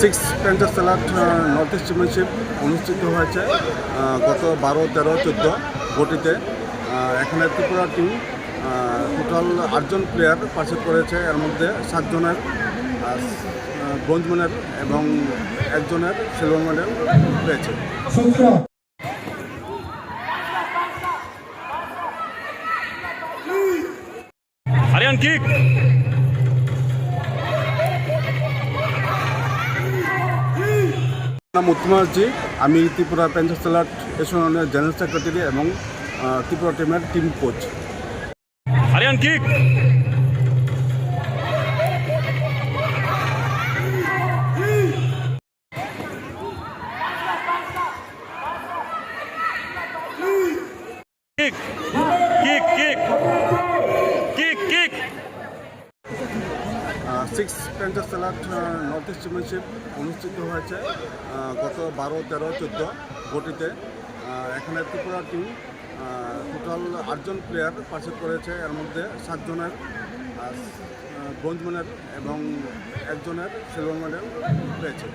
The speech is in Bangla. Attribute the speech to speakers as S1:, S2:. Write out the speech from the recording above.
S1: Six pencak silat north east championship অনুষ্ঠিত হয়েছে গত বারো, তেরো, চোদ্দ গোটিতে। এখানে ত্রিপুরা টিম টোটাল আটজন প্লেয়ার পার্সেট করেছে, এর মধ্যে সাতজনের ব্রোঞ্জ মেডেল এবং একজনের সিলভার মেডেল পেয়েছে। নাম উত্তমাজি আমি ত্রিপুরা স্যালাড এসোসিয়েশনের জেনারেল সেক্রেটারি এবং ত্রিপুরা টিমের team coach.
S2: Aryan kick kick kick kick kick
S1: six pencak silat north east championship অনুষ্ঠিত হয়েছে গত বারো, তেরো, চোদ্দ গোটিতে। এখানে ত্রিপুরা টিম টোটাল আটজন প্লেয়ার পার্সেপ করেছে। এর মধ্যে সাতজনের ব্রোঞ্জ মেডেল এবং একজনের সিলভার মেডেল পেয়েছে।